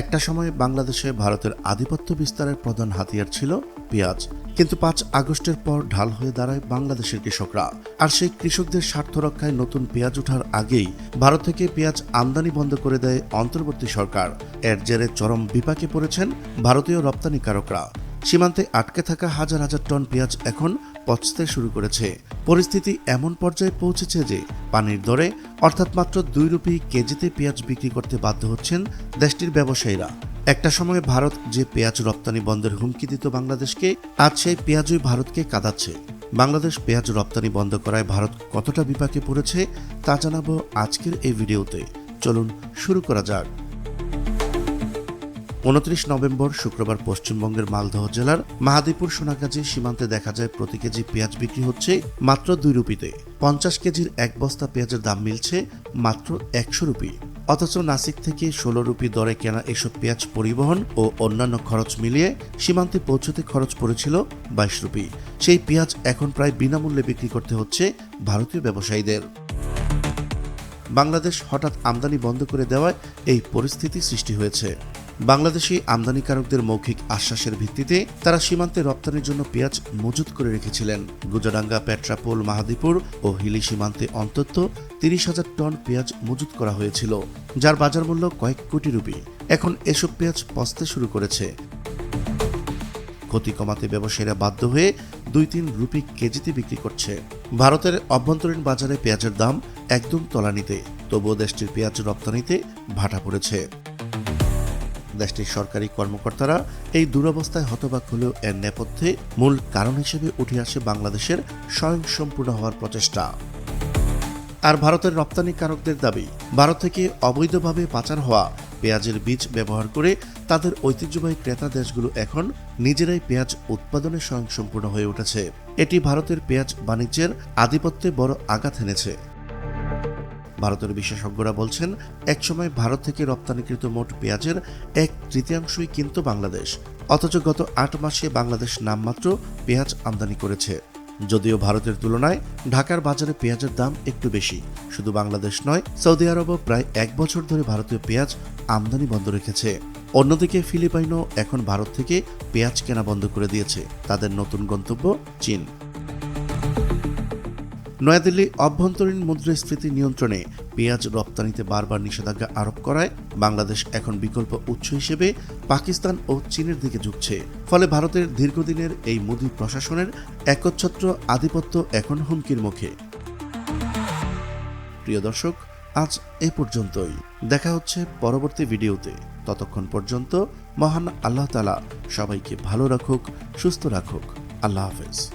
একটা সময় বাংলাদেশে ভারতের আধিপত্য বিস্তারের প্রধান হাতিয়ার ছিল পেঁয়াজ। কিন্তু পাঁচ আগস্টের পর ঢাল হয়ে দাঁড়ায় বাংলাদেশের কৃষকরা। আর সেই কৃষকদের স্বার্থ রক্ষায় নতুন পেঁয়াজ ওঠার আগেই ভারত থেকে পেঁয়াজ আমদানি বন্ধ করে দেয় অন্তর্বর্তী সরকার। এর জেরে চরম বিপাকে পড়েছেন ভারতীয় রপ্তানিকারকরা। সীমান্তে আটকে থাকা হাজার হাজার টন পেঁয়াজ এখন পচতে শুরু করেছে। পরিস্থিতি এমন পর্যায়ে পৌঁছেছে যে পানির দরে, অর্থাৎ মাত্র দুই রুপি কেজিতে পেঁয়াজ বিক্রি করতে বাধ্য হচ্ছেন দেশটির ব্যবসায়ীরা। একটা সময়ে ভারত যে পেঁয়াজ রপ্তানি বন্ধের হুমকি দিত বাংলাদেশকে, আজ সেই পেঁয়াজই ভারতকে কাঁদাচ্ছে। বাংলাদেশ পেঁয়াজ রপ্তানি বন্ধ করায় ভারত কতটা বিপাকে পড়েছে, তা জানাব আজকের এই ভিডিওতে। চলুন শুরু করা যাক। উনত্রিশ নভেম্বর শুক্রবার পশ্চিমবঙ্গের মালদহ জেলার মাহাদীপুর সোনাগাজী সীমান্তে দেখা যায় প্রতি কেজি পেঁয়াজ বিক্রি হচ্ছে মাত্র দুই রুপিতে। পঞ্চাশ কেজির এক বস্তা পেঁয়াজের দাম মিলছে মাত্র একশো রুপি। অথচ নাসিক থেকে ষোলো রুপি দরে কেনা এসব পেঁয়াজ পরিবহন ও অন্যান্য খরচ মিলিয়ে সীমান্তে পৌঁছতে খরচ পড়েছিল বাইশ রুপি। সেই পেঁয়াজ এখন প্রায় বিনামূল্যে বিক্রি করতে হচ্ছে ভারতীয় ব্যবসায়ীদের। বাংলাদেশ হঠাৎ আমদানি বন্ধ করে দেওয়ায় এই পরিস্থিতি সৃষ্টি হয়েছে। বাংলাদেশি আমদানিকারকদের মৌখিক আশ্বাসের ভিত্তিতে তারা সীমান্তে রপ্তানির জন্য পেঁয়াজ মজুত করে রেখেছিলেন। গুজরাঙ্গা, পেট্রাপোল, মাহাদীপুর ও হিলি সীমান্তে অন্তত তিরিশ হাজার টন পেঁয়াজ মজুত করা হয়েছিল, যার বাজার মূল্য কয়েক কোটি রুপি। এখন এসব পেঁয়াজ পচতে শুরু করেছে। ক্ষতি কমাতে ব্যবসায়ীরা বাধ্য হয়ে দুই তিন রুপি কেজিতে বিক্রি করছে। ভারতের অভ্যন্তরীণ বাজারে পেঁয়াজের দাম একদম তলানিতে, তবুও দেশটির পেঁয়াজ রপ্তানিতে ভাটা পড়েছে। দেশটির সরকারি কর্মকর্তারা এই দুরবস্থায় হতবাক হলেও এর নেপথ্যে মূল কারণ হিসেবে উঠে আসে বাংলাদেশের স্বয়ংসম্পূর্ণ হওয়ার প্রচেষ্টা। আর ভারতের রপ্তানিকারকদের দাবি, ভারত থেকে অবৈধভাবে পাচার হওয়া পেঁয়াজের বীজ ব্যবহার করে তাদের ঐতিহ্যবাহী ক্রেতা দেশগুলো এখন নিজেরাই পেঁয়াজ উৎপাদনে স্বয়ংসম্পূর্ণ হয়ে উঠেছে। এটি ভারতের পেঁয়াজ বাণিজ্যের আধিপত্যে বড় আঘাত এনেছে। ভারতের বিশেষজ্ঞরা বলছেন, একসময় ভারত থেকে রপ্তানিকৃত মোট পেঁয়াজের এক তৃতীয়াংশই কিন্তু বাংলাদেশ। অথচ গত আট মাসে বাংলাদেশ নামমাত্র পেঁয়াজ আমদানি করেছে। যদিও ভারতের তুলনায় ঢাকার বাজারে পেঁয়াজের দাম একটু বেশি। শুধু বাংলাদেশ নয়, সৌদি আরবও প্রায় এক বছর ধরে ভারতীয় পেঁয়াজ আমদানি বন্ধ রেখেছে। অন্যদিকে ফিলিপাইনও এখন ভারত থেকে পেঁয়াজ কেনা বন্ধ করে দিয়েছে। তাদের নতুন গন্তব্য চীন। নয়াদিল্লি অভ্যন্তরীণ মুদ্রাস্ফীতি নিয়ন্ত্রণে পেঁয়াজ রপ্তানিতে বারবার নিষেধাজ্ঞা আরোপ করায় বাংলাদেশ এখন বিকল্প উৎস হিসেবে পাকিস্তান ও চীনের দিকে ঝুঁকছে। ফলে ভারতের দীর্ঘদিনের এই মোদী প্রশাসনের একচ্ছত্র আধিপত্য এখন হুমকির মুখে। প্রিয় দর্শক, আজ এ পর্যন্তই। দেখা হচ্ছে পরবর্তী ভিডিওতে। ততক্ষণ পর্যন্ত মহান আল্লাহ তালা সবাইকে ভালো রাখুক, সুস্থ রাখুক। আল্লাহ হাফেজ।